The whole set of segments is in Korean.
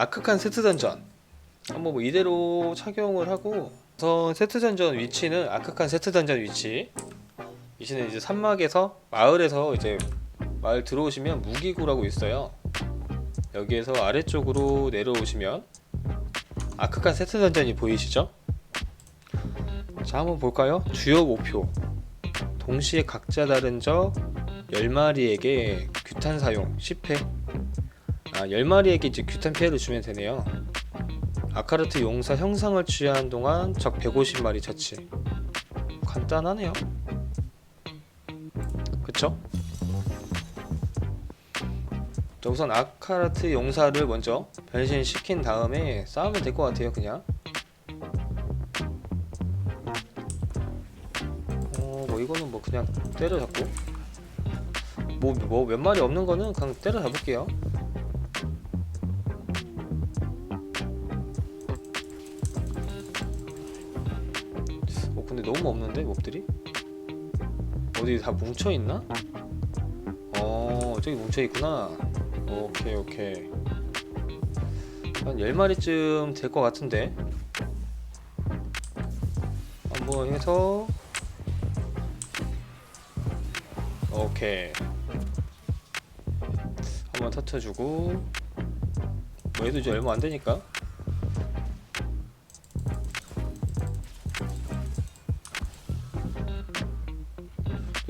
아크칸 세트 던전. 한번 뭐 이대로 착용을 하고 우선 세트 던전 위치는 아크칸 세트 던전 위치. 위치는 이제 산막에서 마을에서 이제 마을 들어오시면 무기구라고 있어요. 여기에서 아래쪽으로 내려오시면 아크칸 세트 던전이 보이시죠? 자 한번 볼까요? 주요 목표. 동시에 각자 다른 적 10마리에게 규탄 사용 10회 아 10마리에게 이제 규탄 피해를 주면 되네요. 아카르트 용사 형상을 취한 동안 적 150마리 처치. 간단하네요. 그쵸? 자, 우선 아카르트 용사를 먼저 변신시킨 다음에 싸우면 될 것 같아요 그냥. 어 뭐 이거는 뭐 그냥 때려잡고. 뭐 뭐 몇 마리 없는 거는 그냥 때려잡을게요 너무 없는데 몹들이? 어디 다 뭉쳐 있나? 어 저기 뭉쳐 있구나. 오케이 오케이. 한 10마리쯤 될 것 같은데. 한번 해서 오케이. 한번 터트려주고 뭐 얘도 이제 얼마 안 되니까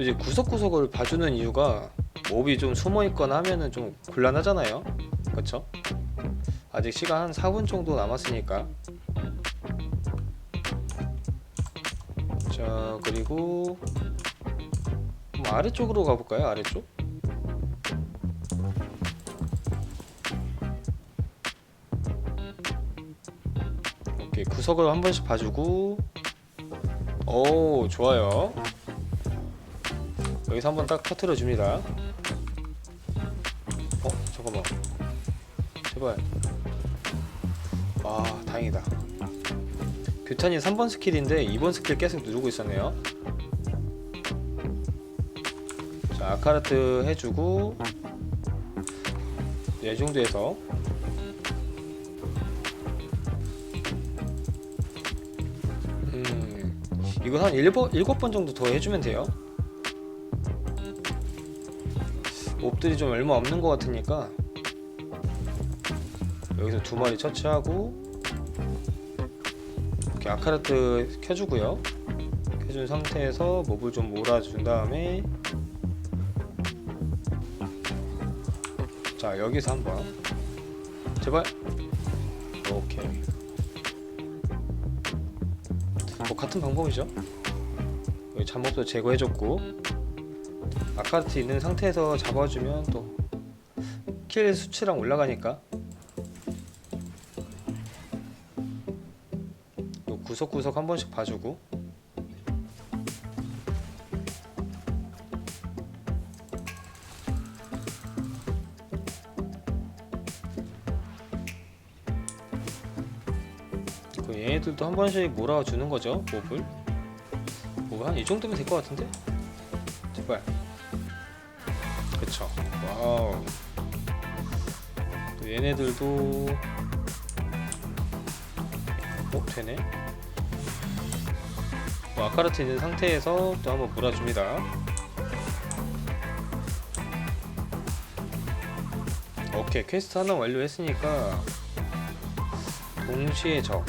또 이제 구석구석을 봐주는 이유가 몹이 좀 숨어있거나 하면은 좀 곤란하잖아요. 그쵸? 아직 시간 한 4분 정도 남았으니까. 자 그리고 좀 아래쪽으로 가볼까요? 아래쪽? 구석을 한 번씩 봐주고. 오 좋아요 여기서 한번 딱 터트려 줍니다. 어 잠깐만 제발 아 다행이다. 규탄이 3번 스킬인데 2번 스킬 계속 누르고 있었네요. 자 아카르트 해주고 이 정도에서 음 이거 한 1번, 7번 정도 더 해주면 돼요. 몹들이 좀 얼마 없는 것 같으니까 여기서 두 마리 처치하고 이렇게 아카르트 켜주고요. 켜준 상태에서 몹을 좀 몰아준 다음에 자 여기서 한번. 제발. 오케이. 뭐 같은 방법이죠? 여기 잠옷도 제거해줬고 아카르트 있는 상태에서 잡아주면 또 킬 수치랑 올라가니까. 또 구석구석 한 번씩 봐주고. 그 얘네들도 한 번씩 몰아주는 거죠 몹을? 뭐 한 이 정도면 될 것 같은데? 제발 와우. 또 얘네들도 어? 되네? 뭐 아카르트 있는 상태에서 또 한번 몰아줍니다. 오케이 퀘스트 하나 완료했으니까 동시에 적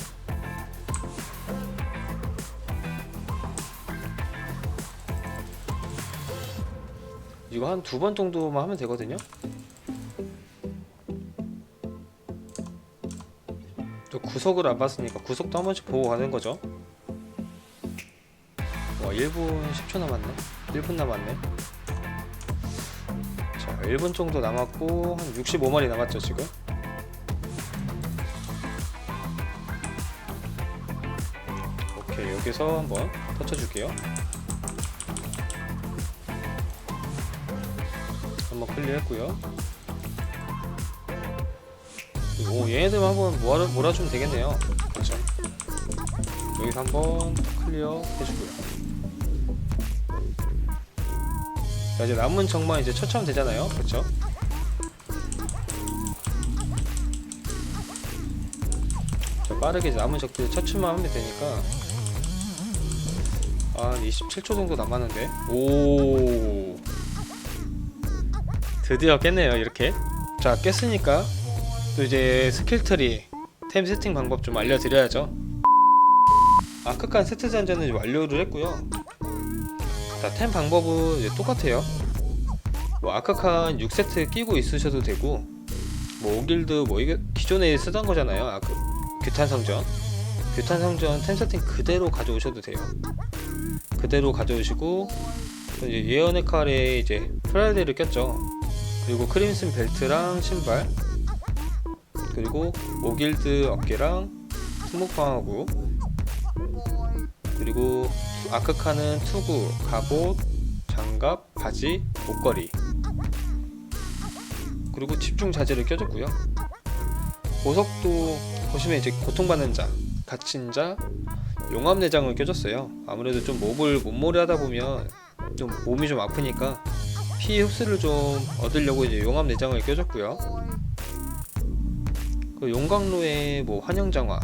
이거 한 두 번 정도만 하면 되거든요. 또 구석을 안 봤으니까 구석도 한 번씩 보고 가는 거죠. 와 1분 10초 남았네. 1분 남았네. 자 1분 정도 남았고 한 65마리 남았죠 지금. 오케이 여기서 한번 터쳐줄게요. 한번 클리어했고요. 오 얘네들만 한번 몰아, 몰아주면 되겠네요. 그렇죠. 여기서 한번 클리어 해주고요. 자 이제 남은 정만 이제 처치하면 되잖아요. 그렇죠? 빠르게 남은 적들 처치만 하면 되니까 아 27초 정도 남았는데 오 드디어 깼네요 이렇게. 자 깼으니까 또 이제 스킬 트리 템 세팅 방법 좀 알려드려야죠. 아크칸 세트 이제 완료를 했고요. 자 템 방법은 이제 똑같아요. 뭐 아크칸 6세트 끼고 있으셔도 되고 뭐 5길드 뭐 이게 기존에 쓰던 거잖아요 아크. 규탄 성전. 규탄 성전 템 세팅 그대로 가져오셔도 돼요. 그대로 가져오시고 예언의 칼에 이제 프라이데를 꼈죠 그리고 크림슨 벨트랑 신발 그리고 오길드 어깨랑 스모팡하고 그리고 아크카는 투구, 갑옷, 장갑, 바지, 목걸이 그리고 집중 자재를 껴줬고요. 보석도 보시면 이제 고통받는 자, 갇힌 자, 용암 내장을 껴줬어요. 아무래도 좀 몹을 몸몰이 하다 보면 좀 몸이 좀 아프니까 피 흡수를 좀 얻으려고 이제 용암 내장을 껴줬고요. 그 용광로의 뭐 환영장화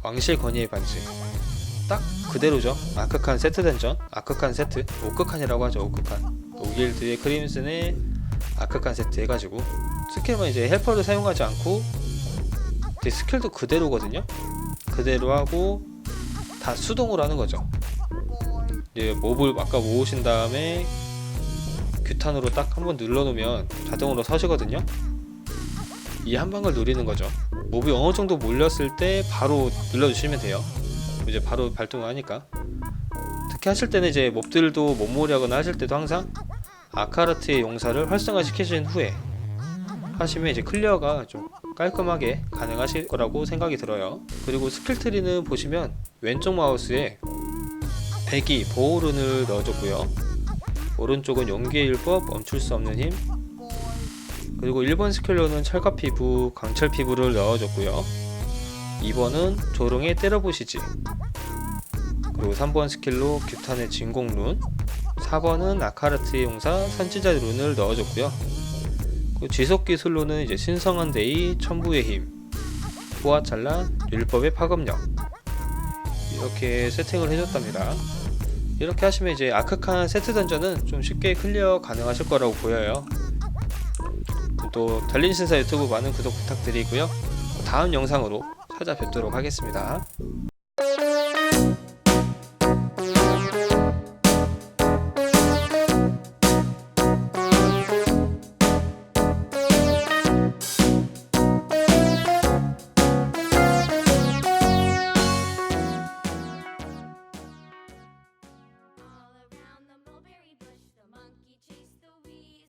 왕실 건의의 반지 딱 그대로죠. 아크칸 세트 던전 아크칸 세트 오크칸이라고 하죠 오크칸. 오길드의 크림슨의 아크칸 세트 해가지고 스킬만 이제 헬퍼를 사용하지 않고 이제 스킬도 그대로거든요. 그대로 하고 다 수동으로 하는 거죠. 이제 몹을 아까 모으신 다음에 규탄으로 딱 한 번 눌러놓으면 자동으로 서시거든요 이 한 방을 노리는 거죠. 몹이 어느 정도 몰렸을 때 바로 눌러주시면 돼요. 이제 바로 발동을 하니까. 특히 하실 때는 이제 몹들도 몸몰이하거나 하실 때도 항상 아카르트의 용사를 활성화 시키신 후에 하시면 이제 클리어가 좀 깔끔하게 가능하실 거라고 생각이 들어요. 그리고 스킬 트리는 보시면 왼쪽 마우스에 배기 보호룬을 넣어줬고요. 오른쪽은 용기의 율법 멈출 수 없는 힘 그리고 1번 스킬로는 철갑 피부, 강철 피부를 넣어줬고요. 2번은 조롱의 때려보시지. 그리고 3번 스킬로 규탄의 진공 룬. 4번은 아카르트의 용사 선지자 룬을 넣어줬고요. 지속 기술로는 이제 신성한 데이, 천부의 힘, 보아찰란, 율법의 파급력 이렇게 세팅을 해줬답니다. 이렇게 하시면 이제 아크칸 세트 던전은 좀 쉽게 클리어 가능하실 거라고 보여요. 또 달린 신사 유튜브 많은 구독 부탁드리고요. 다음 영상으로 찾아뵙도록 하겠습니다.